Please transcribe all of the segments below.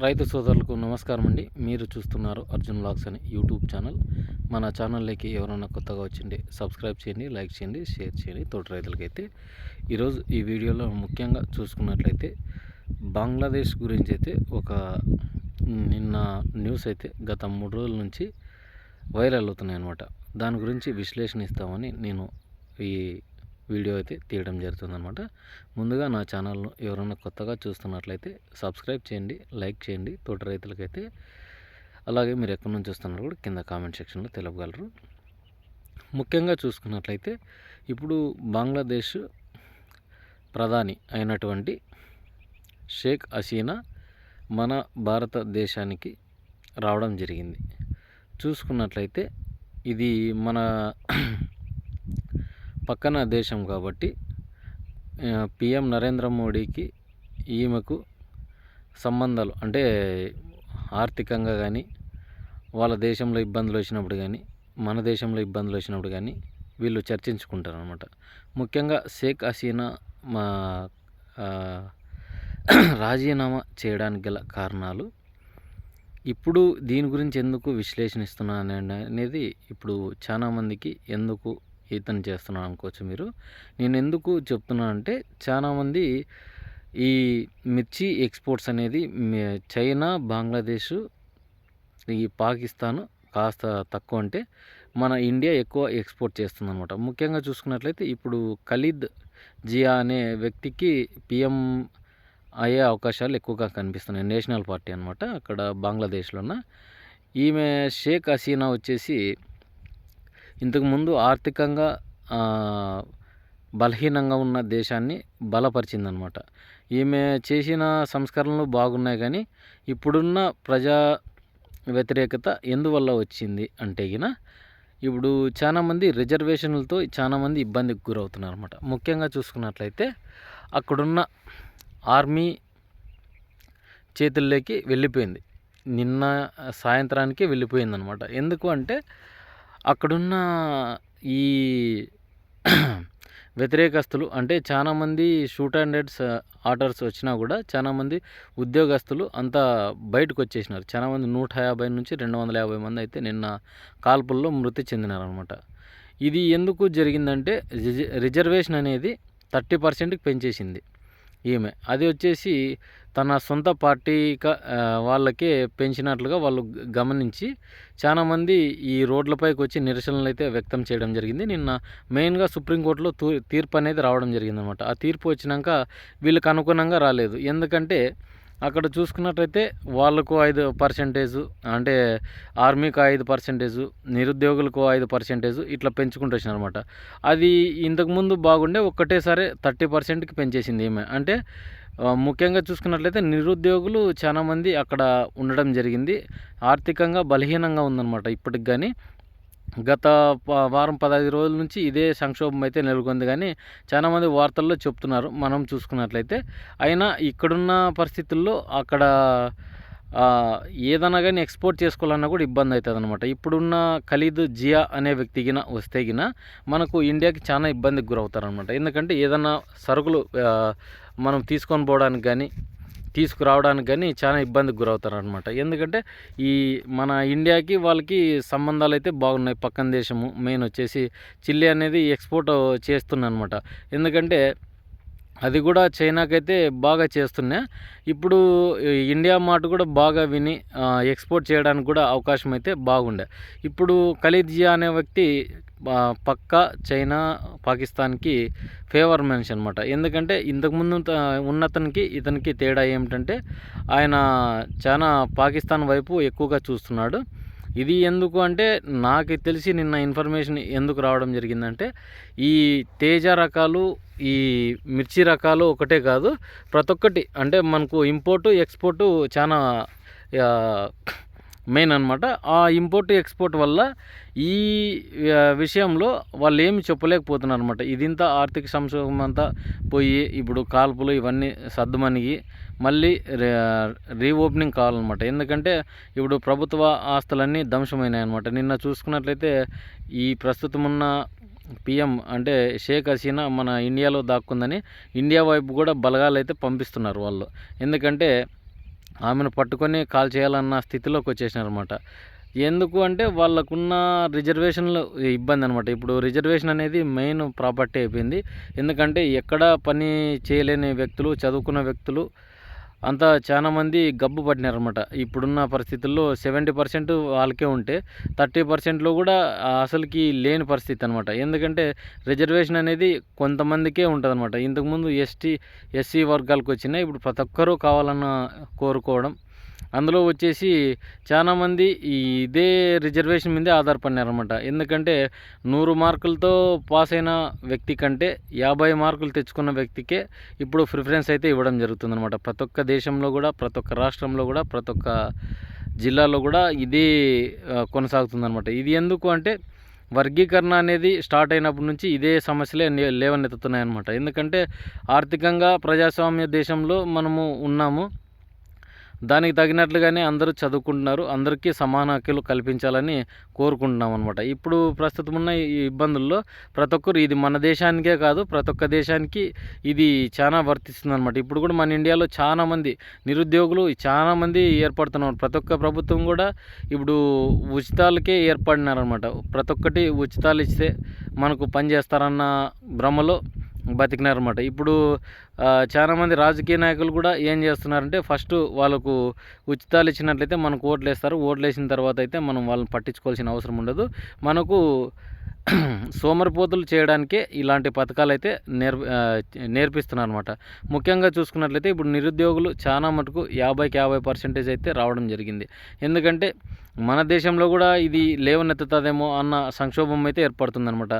రైతు సోదరులకు నమస్కారం అండి. మీరు చూస్తున్నారు అర్జున్ బ్లాగ్స్ అని యూట్యూబ్ ఛానల్. మన ఛానల్లోకి ఎవరైనా కొత్తగా వచ్చిండే సబ్స్క్రైబ్ చేయండి లైక్ చేయండి షేర్ చేయండి. తోటి రైతులకైతే ఈరోజు ఈ వీడియోలో ముఖ్యంగా చూసుకున్నట్లయితే బంగ్లాదేశ్ గురించి అయితే ఒక నిన్న న్యూస్ అయితే గత మూడు రోజుల నుంచి వైరల్ అవుతున్నాయి అనమాట దాని గురించి విశ్లేషణ ఇస్తామని నేను ఈ వీడియో అయితే తీయడం జరుగుతుందనమాట ముందుగా నా ఛానల్ను ఎవరైనా కొత్తగా చూస్తున్నట్లయితే సబ్స్క్రైబ్ చేయండి లైక్ చేయండి. తోట రైతులకైతే అలాగే మీరు ఎక్కడి నుంచి చూస్తున్నారు కూడా కింద కామెంట్ సెక్షన్లో తెలపగలరు. ముఖ్యంగా చూసుకున్నట్లయితే ఇప్పుడు బంగ్లాదేశ్ ప్రధాని అయినటువంటి షేక్ హసీనా మన భారతదేశానికి రావడం జరిగింది. చూసుకున్నట్లయితే ఇది మన పక్కన దేశం కాబట్టి పిఎం నరేంద్ర మోడీకి ఈమెకు సంబంధాలు అంటే ఆర్థికంగా కానీ వాళ్ళ దేశంలో ఇబ్బందులు వచ్చినప్పుడు కానీ మన దేశంలో ఇబ్బందులు వచ్చినప్పుడు కానీ వీళ్ళు చర్చించుకుంటారు అనమాట ముఖ్యంగా షేక్ హసీనా మా రాజీనామా చేయడానికి గల కారణాలు ఇప్పుడు దీని గురించి ఎందుకు విశ్లేషణిస్తున్నాను అనేది ఇప్పుడు చాలామందికి ఎందుకు ఈతను చేస్తున్నాను అనుకోవచ్చు మీరు. నేను ఎందుకు చెప్తున్నాను అంటే చాలామంది ఈ మిర్చి ఎక్స్పోర్ట్స్ అనేది చైనా బంగ్లాదేశ్ ఈ పాకిస్తాన్ కాస్త తక్కువ అంటే మన ఇండియా ఎక్కువ ఎక్స్పోర్ట్ చేస్తుందన్నమాట. ముఖ్యంగా చూసుకున్నట్లయితే ఇప్పుడు ఖలీద్ జియా అనే వ్యక్తికి పిఎం అయ్యే అవకాశాలు ఎక్కువగా కనిపిస్తున్నాయి. నేషనల్ పార్టీ అనమాట అక్కడ బంగ్లాదేశ్లోన. ఈమె షేక్ హసీనా వచ్చేసి ఇంతకుముందు ఆర్థికంగా బలహీనంగా ఉన్న దేశాన్ని బలపరిచిందనమాట. ఈమె చేసిన సంస్కరణలు బాగున్నాయి కానీ ఇప్పుడున్న ప్రజా వ్యతిరేకత ఎందువల్ల వచ్చింది అంటే గిన ఇప్పుడు చాలామంది రిజర్వేషన్లతో చాలామంది ఇబ్బందికి గురవుతున్నారు అనమాట ముఖ్యంగా చూసుకున్నట్లయితే అక్కడున్న ఆర్మీ చేతుల్లోకి వెళ్ళిపోయింది. నిన్న సాయంత్రానికి వెళ్ళిపోయింది అనమాట ఎందుకు అంటే అక్కడున్న ఈ వ్యతిరేకస్తులు అంటే చాలామంది షూట్ అండ్ హెడ్స్ ఆర్డర్స్ వచ్చినా కూడా చాలామంది ఉద్యోగస్తులు అంతా బయటకు వచ్చేసినారు చాలామంది నూట యాభై నుంచి రెండు వందల యాభై మంది అయితే నిన్న కాల్పుల్లో మృతి చెందినారనమాట ఇది ఎందుకు జరిగిందంటే రిజర్వేషన్ అనేది థర్టీ పర్సెంట్కి పెంచేసింది. ఈమె. అది వచ్చేసి తన సొంత పార్టీ వాళ్ళకే పెంచినట్లుగా వాళ్ళు గమనించి చాలామంది ఈ రోడ్లపైకి వచ్చి నిరసనలు అయితే వ్యక్తం చేయడం జరిగింది. నిన్న మెయిన్గా సుప్రీంకోర్టులో తీర్పు అనేది రావడం జరిగిందనమాట ఆ తీర్పు వచ్చినాక వీళ్ళకి అనుగుణంగా రాలేదు. ఎందుకంటే అక్కడ చూసుకున్నట్టయితే వాళ్ళకు ఐదు పర్సెంటేజు అంటే ఆర్మీకి ఐదు పర్సెంటేజు నిరుద్యోగులకు ఐదు పర్సెంటేజు ఇట్లా పెంచుకుంటూ వచ్చినారనమాట అది ఇంతకుముందు బాగుండే ఒక్కటేసారి థర్టీ పర్సెంట్కి పెంచేసింది ఏమే అంటే ముఖ్యంగా చూసుకున్నట్లయితే నిరుద్యోగులు చాలామంది అక్కడ ఉండడం జరిగింది. ఆర్థికంగా బలహీనంగా ఉందన్నమాట ఇప్పటికి కానీ గత వారం పదహైదు రోజుల నుంచి ఇదే సంక్షోభం అయితే నెలకొంది. కానీ చాలామంది వార్తల్లో చెప్తున్నారు. మనం చూసుకున్నట్లయితే అయినా ఇక్కడున్న పరిస్థితుల్లో అక్కడ ఏదైనా కానీ ఎక్స్పోర్ట్ చేసుకోవాలన్నా కూడా ఇబ్బంది అవుతుంది అనమాట ఇప్పుడున్న ఖలీద్ జియా అనే వ్యక్తికిన వస్తే గిన మనకు ఇండియాకి చాలా ఇబ్బందికి గురవుతారనమాట ఎందుకంటే ఏదన్నా సరుకులు మనం తీసుకొని పోవడానికి కానీ తీసుకురావడానికి కానీ చాలా ఇబ్బందికి గురవుతారు అనమాట ఎందుకంటే ఈ మన ఇండియాకి వాళ్ళకి సంబంధాలు అయితే బాగున్నాయి. పక్కన దేశము మెయిన్ వచ్చేసి చిల్లీ అనేది ఎక్స్పోర్ట్ చేస్తున్నా ఎందుకంటే అది కూడా చైనాకైతే బాగా చేస్తున్నా. ఇప్పుడు ఇండియా మాట కూడా బాగా విని ఎక్స్పోర్ట్ చేయడానికి కూడా అవకాశం అయితే బాగుండే. ఇప్పుడు ఖలీద్జియా అనే వ్యక్తి పక్క చైనా పాకిస్తాన్కి ఫేవర్ మెన్షన్ అనమాట ఎందుకంటే ఇంతకుముందు ఉన్నతనికి ఇతనికి తేడా ఏమిటంటే ఆయన చాలా పాకిస్తాన్ వైపు ఎక్కువగా చూస్తున్నాడు. ఇది ఎందుకు అంటే నాకు తెలిసి నిన్న ఇన్ఫర్మేషన్ ఎందుకు రావడం జరిగిందంటే ఈ తేజ రకాలు ఈ మిర్చి రకాలు ఒకటే కాదు ప్రతి ఒక్కటి అంటే మనకు ఇంపోర్టు ఎక్స్పోర్టు చాలా మెయిన్ అనమాట ఆ ఇంపోర్ట్ ఎక్స్పోర్ట్ వల్ల ఈ విషయంలో వాళ్ళు ఏమి చెప్పలేకపోతున్నారు అనమాట ఇదింత ఆర్థిక సంక్షోభం అంతా పోయి ఇప్పుడు కాల్పులు ఇవన్నీ సర్దుమణిగి మళ్ళీ రీఓపెనింగ్ కావాలన్నమాట. ఎందుకంటే ఇప్పుడు ప్రభుత్వ ఆస్తులన్నీ ధ్వంసమైనాయి అనమాట నిన్న చూసుకున్నట్లయితే ఈ ప్రస్తుతం ఉన్న పిఎం అంటే షేక్ హసీనా మన ఇండియాలో దాక్కుందని ఇండియా వైపు కూడా బలగాలు అయితే పంపిస్తున్నారు వాళ్ళు. ఎందుకంటే ఆమెను పట్టుకొని కాల్ చేయాలన్న స్థితిలోకి వచ్చేసినారనమాట ఎందుకు అంటే వాళ్ళకున్న రిజర్వేషన్లు ఇబ్బంది అనమాట ఇప్పుడు రిజర్వేషన్ అనేది మెయిన్ ప్రాపర్టీ అయిపోయింది. ఎందుకంటే ఎక్కడ పని చేయలేని వ్యక్తులు చదువుకున్న వ్యక్తులు అంతా చాలా మంది గబ్బు పట్టినారనమాట ఇప్పుడున్న పరిస్థితుల్లో సెవెంటీ పర్సెంట్ వాళ్ళకే ఉంటే థర్టీ పర్సెంట్లో కూడా అసలుకి లేని పరిస్థితి అనమాట ఎందుకంటే రిజర్వేషన్ అనేది కొంతమందికే ఉంటుంది అనమాట ఇంతకుముందు ఎస్టీ ఎస్సీ వర్గాలకు వచ్చినాయి ఇప్పుడు ప్రతి ఒక్కరూ కావాలన్న కోరుకోవడం అందులో వచ్చేసి చాలామంది ఈ ఇదే రిజర్వేషన్ మీదే ఆధారపడినారనమాట ఎందుకంటే నూరు మార్కులతో పాస్ అయిన వ్యక్తి కంటే యాభై మార్కులు తెచ్చుకున్న వ్యక్తికే ఇప్పుడు ప్రిఫరెన్స్ అయితే ఇవ్వడం జరుగుతుందనమాట ప్రతి ఒక్క దేశంలో కూడా ప్రతి ఒక్క రాష్ట్రంలో కూడా ప్రతి ఒక్క జిల్లాలో కూడా ఇది కొనసాగుతుందనమాట ఇది ఎందుకు అంటే వర్గీకరణ అనేది స్టార్ట్ అయినప్పటి నుంచి ఇదే సమస్యలే లేవనెత్తుతున్నాయి అనమాట ఎందుకంటే ఆర్థికంగా ప్రజాస్వామ్య దేశంలో మనము ఉన్నాము. దానికి తగినట్లుగానే అందరూ చదువుకుంటున్నారు. అందరికీ సమాన హక్కులు కల్పించాలని కోరుకుంటున్నాం అనమాట ఇప్పుడు ప్రస్తుతం ఉన్న ఈ ఇబ్బందుల్లో ప్రతి ఒక్కరు ఇది మన దేశానికే కాదు ప్రతి ఒక్క దేశానికి ఇది చాలా వర్తిస్తుంది అనమాట ఇప్పుడు కూడా మన ఇండియాలో చాలామంది నిరుద్యోగులు చాలామంది ఏర్పడుతున్నారు. ప్రతి ఒక్క ప్రభుత్వం కూడా ఇప్పుడు ఉచితాలకే ఏర్పడినారనమాట ప్రతి ఒక్కటి ఉచితాలు ఇస్తే మనకు పని చేస్తారన్న భ్రమలో బతికినారనమాట ఇప్పుడు చాలామంది రాజకీయ నాయకులు కూడా ఏం చేస్తున్నారంటే ఫస్ట్ వాళ్ళకు ఉచితాలు ఇచ్చినట్లయితే మనకు ఓట్లు వేస్తారు. ఓట్లు వేసిన తర్వాత అయితే మనం వాళ్ళని పట్టించుకోవాల్సిన అవసరం ఉండదు. మనకు సోమరిపోతులు చేయడానికే ఇలాంటి పథకాలు అయితే నేర్ నేర్పిస్తున్నారు అనమాట ముఖ్యంగా చూసుకున్నట్లయితే ఇప్పుడు నిరుద్యోగులు చాలా మటుకు యాభైకి యాభై పర్సెంటేజ్ అయితే రావడం జరిగింది. ఎందుకంటే మన దేశంలో కూడా ఇది లేవనెత్తుతుందేమో అన్న సంక్షోభం అయితే ఏర్పడుతుందనమాట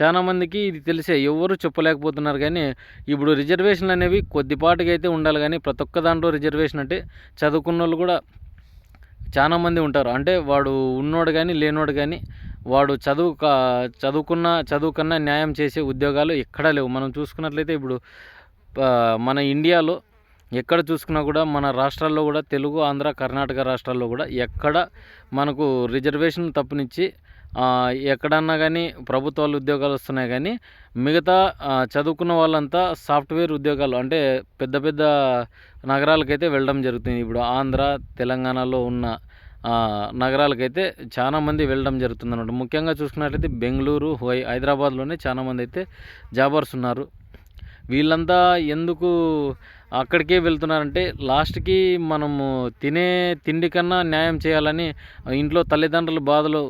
చాలామందికి ఇది తెలిసే ఎవరు చెప్పలేకపోతున్నారు కానీ ఇప్పుడు రిజర్వేషన్లు అనేవి కొద్దిపాటికి అయితే ఉండాలి. కానీ ప్రతి ఒక్క దాంట్లో రిజర్వేషన్ అంటే చదువుకున్న వాళ్ళు కూడా చాలామంది ఉంటారు. అంటే వాడు ఉన్నోడు కానీ లేనోడు కానీ వాడు చదువు చదువుకున్న చదువు కన్నా న్యాయం చేసే ఉద్యోగాలు ఎక్కడా లేవు. మనం చూసుకున్నట్లయితే ఇప్పుడు మన ఇండియాలో ఎక్కడ చూసుకున్నా కూడా మన రాష్ట్రాల్లో కూడా తెలుగు ఆంధ్ర కర్ణాటక రాష్ట్రాల్లో కూడా ఎక్కడ మనకు రిజర్వేషన్ తప్పునిచ్చి ఎక్కడన్నా కానీ ప్రభుత్వాలు ఉద్యోగాలు వస్తున్నాయి కానీ మిగతా చదువుకున్న వాళ్ళంతా సాఫ్ట్వేర్ ఉద్యోగాలు అంటే పెద్ద పెద్ద నగరాలకైతే వెళ్ళడం జరుగుతుంది. ఇప్పుడు ఆంధ్ర తెలంగాణలో ఉన్న నగరాలకైతే చాలామంది వెళ్ళడం జరుగుతుంది అనమాట ముఖ్యంగా చూసుకున్నట్లయితే బెంగళూరు హైదరాబాద్లోనే చాలామంది అయితే జాబర్స్ ఉన్నారు. వీళ్ళంతా ఎందుకు అక్కడికే వెళ్తున్నారంటే లాస్ట్కి మనము తినే తిండి కన్నా న్యాయం చేయాలని ఇంట్లో తల్లిదండ్రుల బాధలు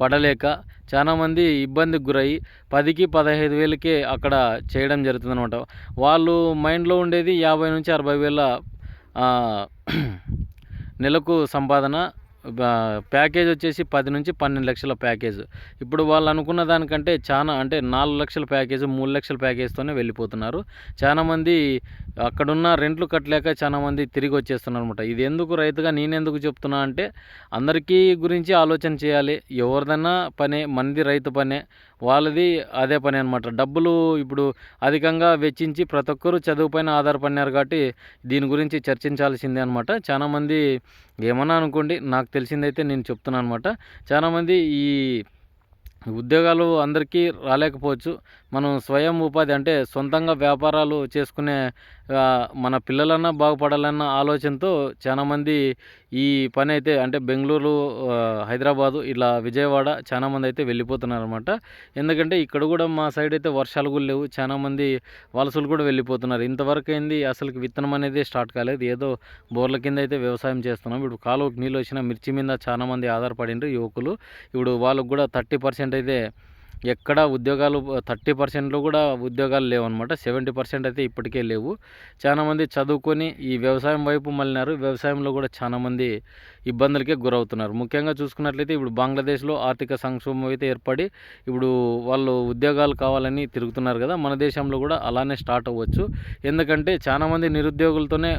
పడలేక చాలామంది ఇబ్బందికి గురయ్యి పదికి పదహైదు వేలకే అక్కడ చేయడం జరుగుతుందనమాట వాళ్ళు మైండ్లో ఉండేది యాభై నుంచి అరవై వేల నెలకు సంపాదన ప్యాకేజ్ వచ్చేసి పది నుంచి పన్నెండు లక్షల ప్యాకేజ్. ఇప్పుడు వాళ్ళు అనుకున్న దానికంటే చాలా అంటే నాలుగు లక్షల ప్యాకేజ్ మూడు లక్షల ప్యాకేజ్తోనే వెళ్ళిపోతున్నారు. చాలామంది అక్కడున్న రెంట్లు కట్టలేక చాలామంది తిరిగి వచ్చేస్తున్నారు అనమాట ఇది ఎందుకు రైతుగా నేనెందుకు చెప్తున్నా అంటే అందరికీ గురించి ఆలోచన చేయాలి. ఎవరిదన్నా పనే మంది రైతు పనే. వాళ్ళది అదే పని అనమాట డబ్బులు ఇప్పుడు అధికంగా వెచ్చించి ప్రతి ఒక్కరూ చదువు పైన ఆధారపడినారు కాబట్టి దీని గురించి చర్చించాల్సిందే అనమాట చాలామంది ఏమన్నా అనుకోండి నాకు తెలిసిందైతే నేను చెప్తున్నాను అనమాట చాలామంది ఈ ఉద్యోగాలు అందరికీ రాలేకపోవచ్చు. మనం స్వయం ఉపాధి అంటే సొంతంగా వ్యాపారాలు చేసుకునే మన పిల్లలన్నా బాగుపడాలన్న ఆలోచనతో చాలామంది ఈ పని అయితే అంటే బెంగళూరు హైదరాబాదు ఇలా విజయవాడ చాలామంది అయితే వెళ్ళిపోతున్నారు అనమాట ఎందుకంటే ఇక్కడ కూడా మా సైడ్ అయితే వర్షాలు కూడా లేవు. చాలామంది వలసలు కూడా వెళ్ళిపోతున్నారు. ఇంతవరకు అయింది అసలు విత్తనం అనేది స్టార్ట్ కాలేదు. ఏదో బోర్ల కింద అయితే వ్యవసాయం చేస్తున్నాం. ఇప్పుడు కాలువకి నీళ్ళు వచ్చిన మిర్చి మీద చాలామంది ఆధారపడిండ్రు యువకులు. ఇప్పుడు వాళ్ళకు కూడా థర్టీ పర్సెంట్ అయితే ఎక్కడ ఉద్యోగాలు థర్టీ పర్సెంట్లో కూడా ఉద్యోగాలు లేవు అనమాట సెవెంటీ పర్సెంట్ అయితే ఇప్పటికే లేవు. చాలామంది చదువుకొని ఈ వ్యవసాయం వైపు మళ్ళినారు వ్యవసాయంలో కూడా చాలామంది ఇబ్బందులకే గురవుతున్నారు. ముఖ్యంగా చూసుకున్నట్లయితే ఇప్పుడు బంగ్లాదేశ్లో ఆర్థిక సంక్షోభం అయితే ఏర్పడి ఇప్పుడు వాళ్ళు ఉద్యోగాలు కావాలని తిరుగుతున్నారు కదా మన దేశంలో కూడా అలానే స్టార్ట్ అవ్వచ్చు. ఎందుకంటే చాలామంది నిరుద్యోగులతోనే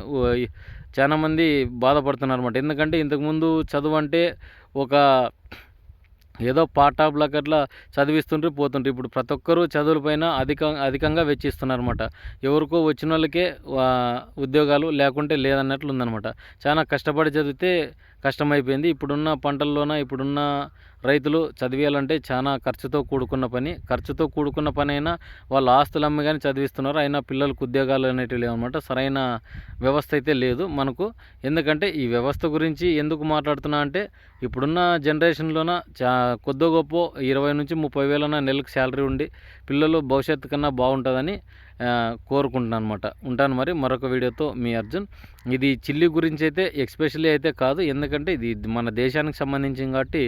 చాలామంది బాధపడుతున్నారు అనమాట ఎందుకంటే ఇంతకుముందు చదువు అంటే ఒక ఏదో పార్ట్ ఆఫ్ లక్ అట్లా చదివిస్తుంటే పోతుంటారు ఇప్పుడు ప్రతి ఒక్కరూ చదువులపైన అధిక అధికంగా వెచ్చిస్తున్నారు అనమాట ఎవరికో వచ్చిన వాళ్ళకే ఉద్యోగాలు లేకుంటే లేదన్నట్లు ఉందన్నమాట చాలా కష్టపడి చదివితే కష్టమైపోయింది. ఇప్పుడున్న పంటల్లోన ఇప్పుడున్న రైతులు చదివేయాలంటే చాలా ఖర్చుతో కూడుకున్న పని. ఖర్చుతో కూడుకున్న పని అయినా వాళ్ళ ఆస్తులు అమ్మి కానీ చదివిస్తున్నారు. అయినా పిల్లలకు ఉద్యోగాలు అనేటివి లేవన్నమాట. సరైన వ్యవస్థ అయితే లేదు మనకు. ఎందుకంటే ఈ వ్యవస్థ గురించి ఎందుకు మాట్లాడుతున్నా అంటే ఇప్పుడున్న జనరేషన్లోన చా కొద్దో గొప్ప ఇరవై నుంచి ముప్పై వేలన నెలకు శాలరీ ఉండి పిల్లలు భవిష్యత్తు కన్నా బాగుంటుందని కోరుకుంటున్నాను అనమాట ఉంటాను మరి మరొక వీడియోతో మీ అర్జున్. ఇది చిల్లి గురించి అయితే ఎక్స్పెషల్లీ అయితే కాదు. ఎందుకంటే ఇది మన దేశానికి సంబంధించింది కాబట్టి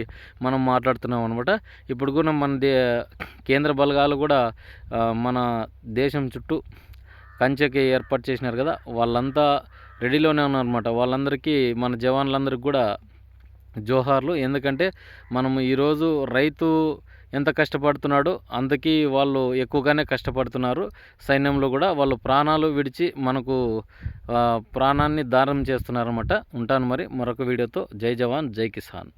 మనం మాట్లాడుతున్నాం అనమాట ఇప్పుడు కూడా మన దే కేంద్ర బలగాలు కూడా మన దేశం చుట్టూ కంచెకి ఏర్పాటు చేసినారు కదా. వాళ్ళంతా రెడీలోనే ఉన్నారన్నమాట. వాళ్ళందరికీ మన జవాన్లందరికీ కూడా జోహార్లు. ఎందుకంటే మనం ఈరోజు రైతు ఎంత కష్టపడుతున్నాడో అందుకీ వాళ్ళు ఎక్కువగానే కష్టపడుతున్నారు. సైన్యంలో కూడా వాళ్ళు ప్రాణాలు విడిచి మనకు ప్రాణాన్ని దానం చేస్తున్నారన్నమాట. ఉంటాను మరి మరొక వీడియోతో. జై జవాన్ జై కిసాన్.